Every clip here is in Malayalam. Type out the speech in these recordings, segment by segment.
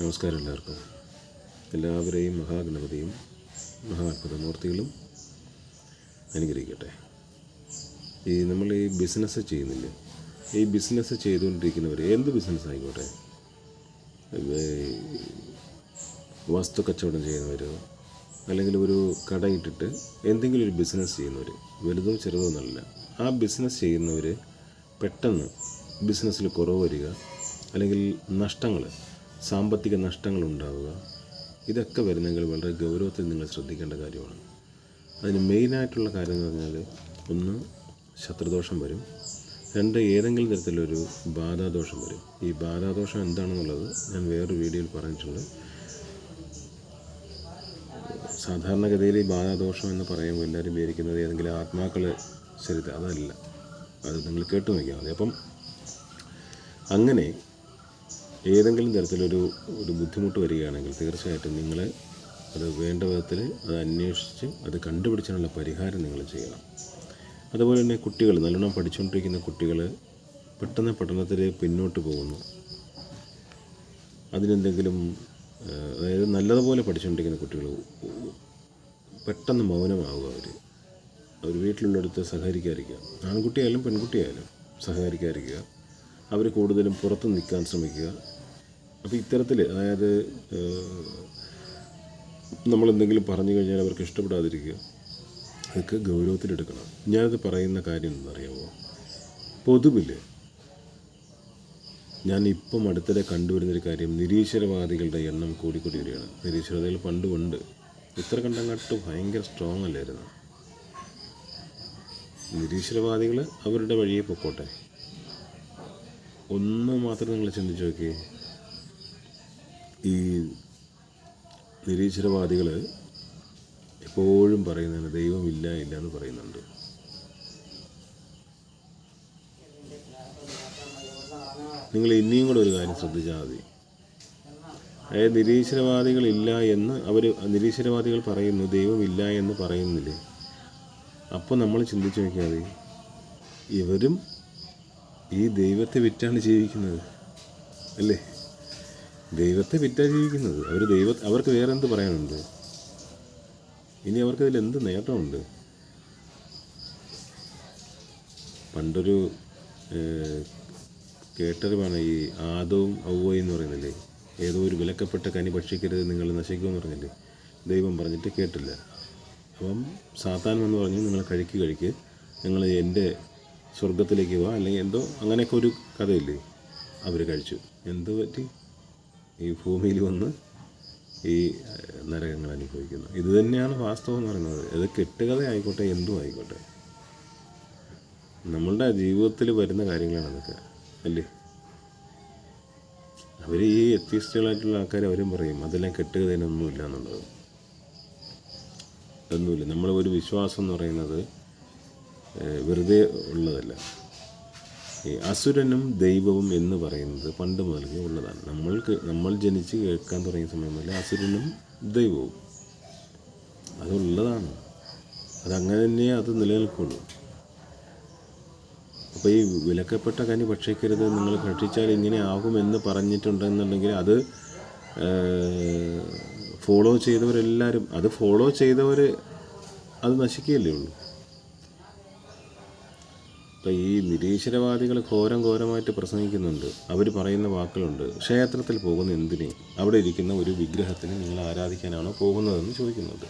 നമസ്കാരം എല്ലാവർക്കും. എല്ലാവരെയും മഹാഗണപതിയും മഹാത്ഭുതമൂർത്തികളും അനുഗ്രഹിക്കട്ടെ. ഈ നമ്മൾ ഈ ബിസിനസ് ചെയ്യുന്നില്ലേ? ഈ ബിസിനസ് ചെയ്തുകൊണ്ടിരിക്കുന്നവർ എന്ത് ബിസിനസ് ആയിക്കോട്ടെ? വസ്തു കച്ചവടം ചെയ്യുന്നവർ അല്ലെങ്കിൽ ഒരു കടയിട്ടിട്ട് എന്തെങ്കിലും ഒരു ബിസിനസ് ചെയ്യുന്നവർ വലുതോ ചെറുതോ എന്നല്ല ആ ബിസിനസ് ചെയ്യുന്നവർ പെട്ടെന്ന് ബിസിനസ്സിൽ കുറവ് വരിക അല്ലെങ്കിൽ നഷ്ടങ്ങൾ സാമ്പത്തിക നഷ്ടങ്ങൾ ഉണ്ടാവുക ഇതൊക്കെ വരുന്നെങ്കിൽ വളരെ ഗൗരവത്തിൽ നിങ്ങൾ ശ്രദ്ധിക്കേണ്ട കാര്യമാണ്. അതിന് മെയിനായിട്ടുള്ള കാര്യം എന്ന് പറഞ്ഞാൽ ഒന്ന് ശത്രുദോഷം വരും. രണ്ട് ഏതെങ്കിലും തരത്തിലൊരു ബാധാദോഷം വരും. ഈ ബാധാദോഷം എന്താണെന്നുള്ളത് ഞാൻ വേറൊരു വീഡിയോയിൽ പറഞ്ഞിട്ടുണ്ട്. സാധാരണഗതിയിൽ ഈ ബാധാദോഷം എന്ന് പറയുമ്പോൾ എല്ലാവരും വിചാരിക്കുന്നത് ഏതെങ്കിലും ആത്മാക്കൾ ശരിത അതല്ല. അത് നിങ്ങൾ കേട്ടു നോക്കിയാൽ മതി. അപ്പം അങ്ങനെ ഏതെങ്കിലും തരത്തിലൊരു ഒരു ബുദ്ധിമുട്ട് വരികയാണെങ്കിൽ തീർച്ചയായിട്ടും നിങ്ങൾ അത് വേണ്ട വിധത്തിൽ അത് അന്വേഷിച്ച് അത് കണ്ടുപിടിച്ചതിനുള്ള പരിഹാരം നിങ്ങൾ ചെയ്യണം. അതുപോലെ തന്നെ കുട്ടികൾ നല്ലോണം പഠിച്ചുകൊണ്ടിരിക്കുന്ന കുട്ടികൾ പെട്ടെന്ന് പഠനത്തിൽ പിന്നോട്ട് പോകുന്നു. അതിനെന്തെങ്കിലും അതായത് നല്ലതുപോലെ പഠിച്ചുകൊണ്ടിരിക്കുന്ന കുട്ടികൾ പെട്ടെന്ന് മൗനമാവുക അവർ അവർ വീട്ടിലുള്ളടുത്ത് സഹകരിക്കാതിരിക്കുക. ആൺകുട്ടിയായാലും പെൺകുട്ടിയായാലും സഹകരിക്കാതിരിക്കുക. അവർ കൂടുതലും പുറത്ത് നിൽക്കാൻ ശ്രമിക്കുക. അപ്പോൾ ഇത്തരത്തിൽ അതായത് നമ്മളെന്തെങ്കിലും പറഞ്ഞു കഴിഞ്ഞാൽ അവർക്ക് ഇഷ്ടപ്പെടാതിരിക്കുക. അതൊക്കെ ഗൗരവത്തിലെടുക്കണം. ഞാനത് പറയുന്ന കാര്യം എന്നറിയാമോ പൊതുവിൽ ഞാൻ ഇപ്പം അടുത്തിടെ കണ്ടുവരുന്നൊരു കാര്യം നിരീശ്വരവാദികളുടെ എണ്ണം കൂടിക്കൂടി വരികയാണ്. നിരീശ്വരവാദികൾ പണ്ടുമുണ്ട്. ഇത്ര കണ്ടങ്ങാട്ട് ഭയങ്കര സ്ട്രോങ് അല്ലായിരുന്നു. നിരീശ്വരവാദികൾ അവരുടെ വഴിയെ പൊക്കോട്ടെ. ഒന്ന് മാത്രം നിങ്ങൾ ചിന്തിച്ചു നോക്കിയേ. ഈ നിരീശ്വരവാദികൾ എപ്പോഴും പറയുന്നതാണ് ദൈവമില്ല ഇല്ല എന്ന് പറയുന്നുണ്ട്. നിങ്ങൾ ഇനിയും കൂടെ ഒരു കാര്യം ശ്രദ്ധിച്ചാൽ മതി. അതായത് നിരീശ്വരവാദികളില്ല എന്ന് അവർ നിരീശ്വരവാദികൾ പറയുന്നു ദൈവമില്ല എന്ന് പറയുന്നില്ലേ? അപ്പോൾ നമ്മൾ ചിന്തിച്ച് നോക്കിയാൽ മതി. ഇവരും ഈ ദൈവത്തെ വിറ്റാണ് ജീവിക്കുന്നത്. അല്ലേ? ദൈവത്തെ വിറ്റാണ് ജീവിക്കുന്നത് അവർ ദൈവ അവർക്ക് വേറെ എന്ത് പറയാനുണ്ട്? ഇനി അവർക്ക് ഇതിൽ എന്ത് നേട്ടമുണ്ട്? പണ്ടൊരു കേട്ടറിവാണ് ഈ ആദവും ഔവയും എന്ന് പറയുന്നില്ലേ? ഏതോ ഒരു വിലക്കപ്പെട്ട കനി ഭക്ഷിക്കരുത് നിങ്ങൾ നശിക്കുമെന്ന് പറഞ്ഞില്ലേ? ദൈവം പറഞ്ഞിട്ട് കേട്ടില്ല. അപ്പം സാത്താൻ എന്ന് പറഞ്ഞു നിങ്ങൾ കഴിക്ക് കഴിക്ക്. നിങ്ങൾ എന്റെ സ്വർഗത്തിലേക്ക് പോവാ അല്ലെങ്കിൽ എന്തോ അങ്ങനെയൊക്കെ ഒരു കഥയില്ലേ? അവർ കഴിച്ചു. എന്ത് പറ്റി ഈ ഭൂമിയിൽ വന്ന് ഈ നരകങ്ങൾ അനുഭവിക്കുന്നു. ഇത് തന്നെയാണ് വാസ്തവം എന്ന് പറയുന്നത്. ഇത് കെട്ടുകഥ ആയിക്കോട്ടെ എന്തും ആയിക്കോട്ടെ. നമ്മളുടെ ജീവിതത്തിൽ വരുന്ന കാര്യങ്ങളാണ് അതൊക്കെ അല്ലേ? അവർ ഈ എത്തിയസ്റ്റുകളായിട്ടുള്ള ആൾക്കാർ അവരും പറയും അതെല്ലാം കെട്ടുകഥയിലൊന്നുമില്ല എന്നുള്ളത്. ഒന്നുമില്ല നമ്മളെ ഒരു വിശ്വാസം എന്ന് പറയുന്നത് വെറുതെ ഉള്ളതല്ല. അസുരനും ദൈവവും എന്ന് പറയുന്നത് പണ്ട് മുതൽക്കേ ഉള്ളതാണ്. നമ്മൾക്ക് നമ്മൾ ജനിച്ച് കേൾക്കാൻ തുടങ്ങിയ സമയം മുതൽ അസുരനും ദൈവവും. അതുള്ളതാണ് അതങ്ങനെ തന്നെ അത് നിലനിൽക്കുള്ളൂ. അപ്പോൾ ഈ വിലക്കപ്പെട്ട കനി ഭക്ഷിക്കരുത് നിങ്ങൾ ഭക്ഷിച്ചാൽ ഇങ്ങനെ ആകുമെന്ന് പറഞ്ഞിട്ടുണ്ടെന്നുണ്ടെങ്കിൽ അത് ഫോളോ ചെയ്തവരെല്ലാവരും അത് ഫോളോ ചെയ്തവർ അത് നശിക്കുകയല്ലേ ഉള്ളൂ. അപ്പോൾ ഈ നിരീശ്വരവാദികൾ ഘോരം ഘോരമായിട്ട് പ്രസംഗിക്കുന്നുണ്ട്. അവർ പറയുന്ന വാക്കുകളുണ്ട്. ക്ഷേത്രത്തിൽ പോകുന്ന എന്തിന്? അവിടെ ഇരിക്കുന്ന ഒരു വിഗ്രഹത്തിന് നിങ്ങൾ ആരാധിക്കാനാണോ പോകുന്നതെന്ന് ചോദിക്കുന്നുണ്ട്.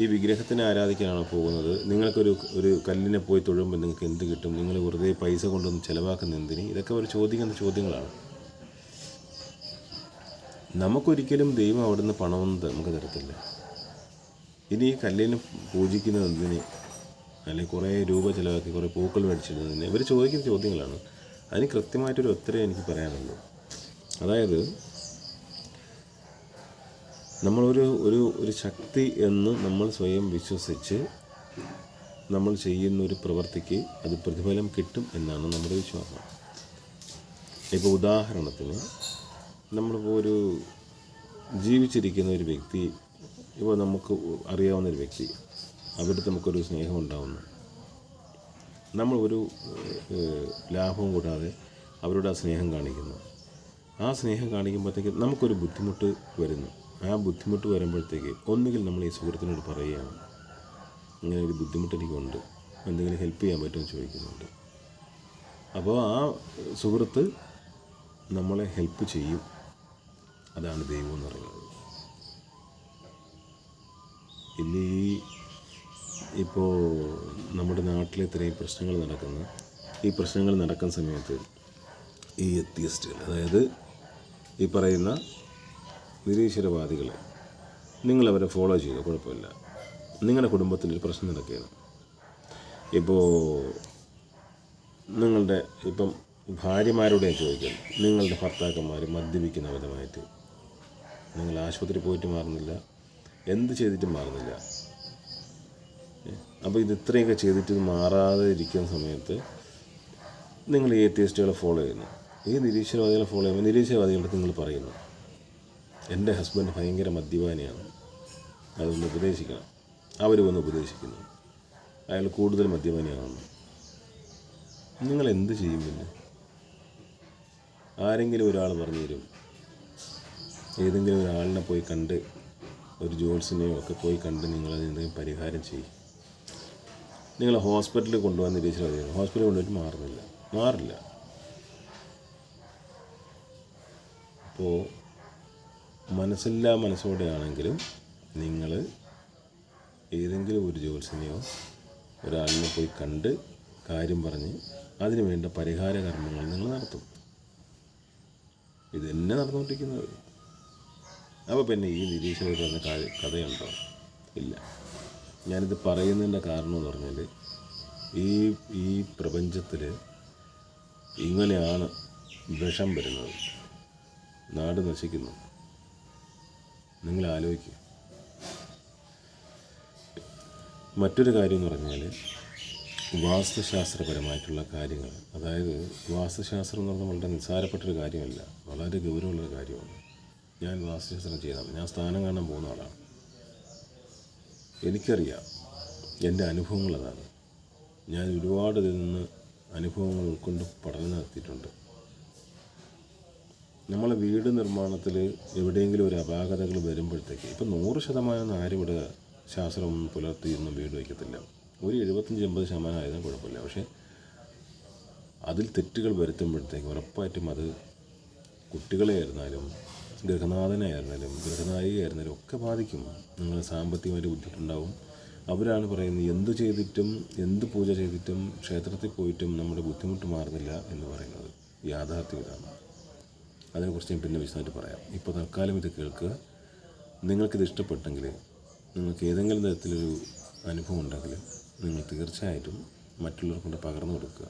ഈ വിഗ്രഹത്തിനെ ആരാധിക്കാനാണോ പോകുന്നത്? നിങ്ങൾക്കൊരു ഒരു കല്ലിനെ പോയി തൊഴുമ്പോൾ നിങ്ങൾക്ക് എന്ത് കിട്ടും? നിങ്ങൾ വെറുതെ പൈസ കൊണ്ടൊന്നും ചിലവാക്കുന്ന എന്തിന്? ഇതൊക്കെ അവർ ചോദിക്കുന്ന ചോദ്യങ്ങളാണ്. നമുക്കൊരിക്കലും ദൈവം അവിടുന്ന് പണമൊന്നും നമുക്ക് തരത്തില്ല. ഇനി ഈ കല്ലിനെ പൂജിക്കുന്നത് അല്ലെങ്കിൽ കുറേ രൂപ ചിലവാക്കി കുറേ പൂക്കൾ മേടിച്ചിടുന്നതിന് ഇവർ ചോദിക്കുന്ന ചോദ്യങ്ങളാണ്. അതിന് കൃത്യമായിട്ടൊരു ഉത്തരം എനിക്ക് പറയാനുള്ളൂ. അതായത് നമ്മളൊരു ഒരു ഒരു ശക്തി എന്ന് നമ്മൾ സ്വയം വിശ്വസിച്ച് നമ്മൾ ചെയ്യുന്ന ഒരു പ്രവൃത്തിക്ക് അത് പ്രതിഫലം കിട്ടും എന്നാണ് നമ്മുടെ വിശ്വാസം. ഇപ്പോൾ ഉദാഹരണത്തിന് നമ്മളിപ്പോൾ ഒരു ജീവിച്ചിരിക്കുന്ന ഒരു വ്യക്തി ഇപ്പോൾ നമുക്ക് അറിയാവുന്ന ഒരു വ്യക്തി അവിടുത്തെ നമുക്കൊരു സ്നേഹം ഉണ്ടാവുന്നു. നമ്മൾ ഒരു ലാഭവും കൂടാതെ അവരോട് ആ സ്നേഹം കാണിക്കുന്നു. ആ സ്നേഹം കാണിക്കുമ്പോഴത്തേക്ക് നമുക്കൊരു ബുദ്ധിമുട്ട് വരുന്നു. ആ ബുദ്ധിമുട്ട് വരുമ്പോഴത്തേക്ക് ഒന്നുകിൽ നമ്മൾ ഈ സുഹൃത്തിനോട് പറയുകയാണ് ഇങ്ങനെ ഒരു ബുദ്ധിമുട്ട് എനിക്കുണ്ട് എന്തെങ്കിലും ഹെൽപ്പ് ചെയ്യാൻ പറ്റുമെന്ന് ചോദിക്കുന്നുണ്ട്. അപ്പോൾ ആ സുഹൃത്ത് നമ്മളെ ഹെൽപ്പ് ചെയ്യും. അതാണ് ദൈവം എന്ന് പറയുന്നത്. ഇന്ന് ഈ ഇപ്പോൾ നമ്മുടെ നാട്ടിൽ ഇത്രയും പ്രശ്നങ്ങൾ നടക്കുന്ന ഈ പ്രശ്നങ്ങൾ നടക്കുന്ന സമയത്ത് ഈ എത്തിയസ്റ്റുകൾ അതായത് ഈ പറയുന്ന നിരീശ്വരവാദികൾ നിങ്ങളവരെ ഫോളോ ചെയ്തു കുഴപ്പമില്ല. നിങ്ങളുടെ കുടുംബത്തിലൊരു പ്രശ്നം നടക്കുകയാണ്. ഇപ്പോൾ നിങ്ങളുടെ ഇപ്പം ഭാര്യമാരോട് ചോദിക്കുന്നു നിങ്ങളുടെ ഭർത്താക്കന്മാർ മദ്യപിക്കുന്ന വിധമായിട്ട്. നിങ്ങൾ ആശുപത്രി പോയിട്ട് മാറുന്നില്ല. എന്ത് ചെയ്തിട്ടും മാറുന്നില്ല. അപ്പോൾ ഇത് ഇത്രയൊക്കെ ചെയ്തിട്ട് ഇത് മാറാതെ ഇരിക്കുന്ന സമയത്ത് നിങ്ങൾ ഈ എത്തിയസ്റ്റുകളെ ഫോളോ ചെയ്യുന്നു. ഈ നിരീശ്വരവാദികളെ ഫോളോ ചെയ്യുമ്പോൾ നിരീശ്വരവാദികളുടെ നിങ്ങൾ പറയുന്നു എന്റെ ഹസ്ബൻഡ് ഭയങ്കര മദ്യപാനിയാണ്. അതൊന്ന് ഉപദേശിക്കണം. അവർ വന്ന് ഉപദേശിക്കുന്നു. അയാൾ കൂടുതൽ മദ്യപാനിയാണെന്ന് നിങ്ങൾ എന്ത് ചെയ്യും പിന്നെ? ആരെങ്കിലും ഒരാൾ പറഞ്ഞു തരും. ഏതെങ്കിലും ഒരാളിനെ പോയി കണ്ട് ഒരു ജോത്സിനെയോ ഒക്കെ പോയി കണ്ട് എന്തെങ്കിലും പരിഹാരം ചെയ്യും. നിങ്ങൾ ഹോസ്പിറ്റലിൽ കൊണ്ടുപോകാൻ നിരീശ്വരം ഹോസ്പിറ്റലിൽ കൊണ്ടുപോയിട്ട് മാറുന്നില്ല. മാറില്ല. അപ്പോൾ മനസ്സില്ലാ മനസ്സോടെയാണെങ്കിലും നിങ്ങൾ ഏതെങ്കിലും ഒരു ജോത്സ്യനെയോ ഒരാളിനെ പോയി കണ്ട് കാര്യം പറഞ്ഞ് അതിന് വേണ്ട പരിഹാര കർമ്മങ്ങൾ നിങ്ങൾ നടത്തും. ഇത് തന്നെ നടന്നുകൊണ്ടിരിക്കുന്നത്. അപ്പോൾ പിന്നെ ഈ നിരീക്ഷകർ കാ- കഥയുണ്ടോ? ഇല്ല. ഞാനിത് പറയുന്നതിന്റെ കാരണം എന്ന് പറഞ്ഞാൽ ഈ ഈ പ്രപഞ്ചത്തിൽ ഇങ്ങനെയാണ് വിഷം വരുന്നത്. നാട് നശിക്കുന്നു. നിങ്ങൾ ആലോചിക്കുക മറ്റൊരു കാര്യം എന്ന് പറഞ്ഞാൽ വാസ്തുശാസ്ത്രപരമായിട്ടുള്ള കാര്യങ്ങൾ അതായത് വാസ്തുശാസ്ത്രം എന്ന് പറഞ്ഞാൽ വളരെ നിസ്സാരപ്പെട്ടൊരു കാര്യമല്ല വളരെ ഗൗരവമുള്ളൊരു കാര്യമാണ്. ഞാൻ വാസ്തുശാസ്ത്രം ചെയ്താണ് ഞാൻ സ്ഥാനം കാണാൻ പോകുന്ന ആളാണ്. എനിക്കറിയാം. എന്റെ അനുഭവങ്ങൾ അതാണ്. ഞാൻ ഒരുപാട് ഇതിൽ നിന്ന് അനുഭവങ്ങൾ ഉൾക്കൊണ്ട് പഠനം നടത്തിയിട്ടുണ്ട്. നമ്മളെ വീട് നിർമ്മാണത്തിൽ എവിടെയെങ്കിലും ഒരു അപാകതകൾ വരുമ്പോഴത്തേക്ക് ഇപ്പം നൂറ് ശതമാനം ആരും ഇവിടെ ശാസ്ത്രം പുലർത്തിയൊന്നും വീട് വയ്ക്കത്തില്ല. ഒരു എഴുപത്തഞ്ച് എൺപത് ശതമാനം ആയതും കുഴപ്പമില്ല. പക്ഷേ അതിൽ തെറ്റുകൾ വരുത്തുമ്പോഴത്തേക്ക് ഉറപ്പായിട്ടും അത് കുട്ടികളെ ആയിരുന്നാലും ഗൃഹനാഥനായിരുന്നാലും ഗൃഹനായികയായിരുന്നാലും ഒക്കെ ബാധിക്കും. നിങ്ങൾ സാമ്പത്തികമായിട്ട് ബുദ്ധിമുട്ടുണ്ടാവും. അവരാണ് പറയുന്നത് എന്ത് ചെയ്തിട്ടും എന്ത് പൂജ ചെയ്തിട്ടും ക്ഷേത്രത്തിൽ പോയിട്ടും നമ്മുടെ ബുദ്ധിമുട്ട് മാറുന്നില്ല എന്ന് പറയുന്നത് യാഥാർത്ഥ്യം ഇതാണ് അതിനെക്കുറിച്ച് ഞാൻ പിന്നെ വിശദമായിട്ട് പറയാം. ഇപ്പോൾ തൽക്കാലം ഇത് കേൾക്കുക. നിങ്ങൾക്കിത് ഇഷ്ടപ്പെട്ടെങ്കിൽ നിങ്ങൾക്ക് ഏതെങ്കിലും തരത്തിലൊരു അനുഭവം ഉണ്ടെങ്കിൽ നിങ്ങൾ തീർച്ചയായിട്ടും മറ്റുള്ളവർക്കൊണ്ട് പകർന്നു കൊടുക്കുക.